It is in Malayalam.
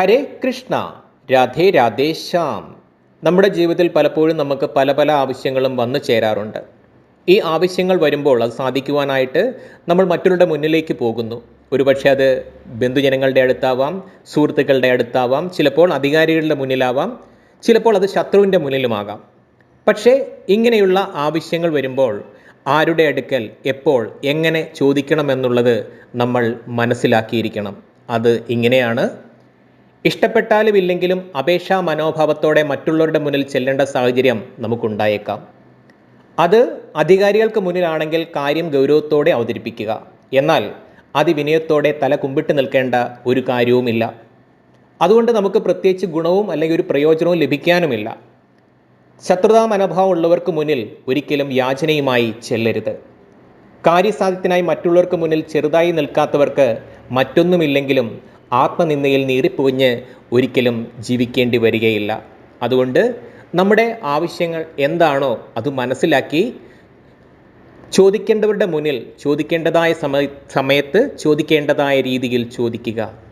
ഹരേ കൃഷ്ണ രാധേ രാധേ ശ്യാം. നമ്മുടെ ജീവിതത്തിൽ പലപ്പോഴും നമുക്ക് പല പല ആവശ്യങ്ങളും വന്നു ചേരാറുണ്ട്. ഈ ആവശ്യങ്ങൾ വരുമ്പോൾ അത് സാധിക്കുവാനായിട്ട് നമ്മൾ മറ്റുള്ളവരുടെ മുന്നിലേക്ക് പോകുന്നു. ഒരുപക്ഷെ അത് ബന്ധുജനങ്ങളുടെ അടുത്താവാം സുഹൃത്തുക്കളുടെ അടുത്താവാം ചിലപ്പോൾ അധികാരികളുടെ മുന്നിലാവാം ചിലപ്പോൾ അത് ശത്രുവിന്റെ മുന്നിലുമാകാം. പക്ഷേ ഇങ്ങനെയുള്ള ആവശ്യങ്ങൾ വരുമ്പോൾ ആരുടെ അടുക്കൽ എപ്പോൾ എങ്ങനെ ചോദിക്കണമെന്നുള്ളത് നമ്മൾ മനസ്സിലാക്കിയിരിക്കണം. അത് ഇങ്ങനെയാണ് ഇഷ്ടപ്പെട്ടാലും ഇല്ലെങ്കിലും അപേക്ഷാ മനോഭാവത്തോടെ മറ്റുള്ളവരുടെ മുന്നിൽ ചെല്ലേണ്ട സാഹചര്യം നമുക്കുണ്ടായേക്കാം. അത് അധികാരികൾക്ക് മുന്നിലാണെങ്കിൽ കാര്യം ഗൗരവത്തോടെ അവതരിപ്പിക്കുക. എന്നാൽ അതിവിനയത്തോടെ തല കുമ്പിട്ട് നിൽക്കേണ്ട ഒരു കാര്യവുമില്ല. അതുകൊണ്ട് നമുക്ക് പ്രത്യേകിച്ച് ഗുണവും അല്ലെങ്കിൽ ഒരു പ്രയോജനവും ലഭിക്കാനുമില്ല. ശത്രുതാ മനോഭാവം ഉള്ളവർക്ക് മുന്നിൽ ഒരിക്കലും യാചനയുമായി ചെല്ലരുത്. കാര്യസാധ്യത്തിനായി മറ്റുള്ളവർക്ക് മുന്നിൽ ചെറുതായി നിൽക്കാത്തവർക്ക് മറ്റൊന്നുമില്ലെങ്കിലും ആത്മനിന്ദയിൽ നീറിപ്പുകഞ്ഞ് ഒരിക്കലും ജീവിക്കേണ്ടി വരികയില്ല. അതുകൊണ്ട് നമ്മുടെ ആവശ്യങ്ങൾ എന്താണോ അത് മനസ്സിലാക്കി ചോദിക്കേണ്ടവരുടെ മുന്നിൽ ചോദിക്കേണ്ടതായ സമയ സമയത്ത് ചോദിക്കേണ്ടതായ രീതിയിൽ ചോദിക്കുക.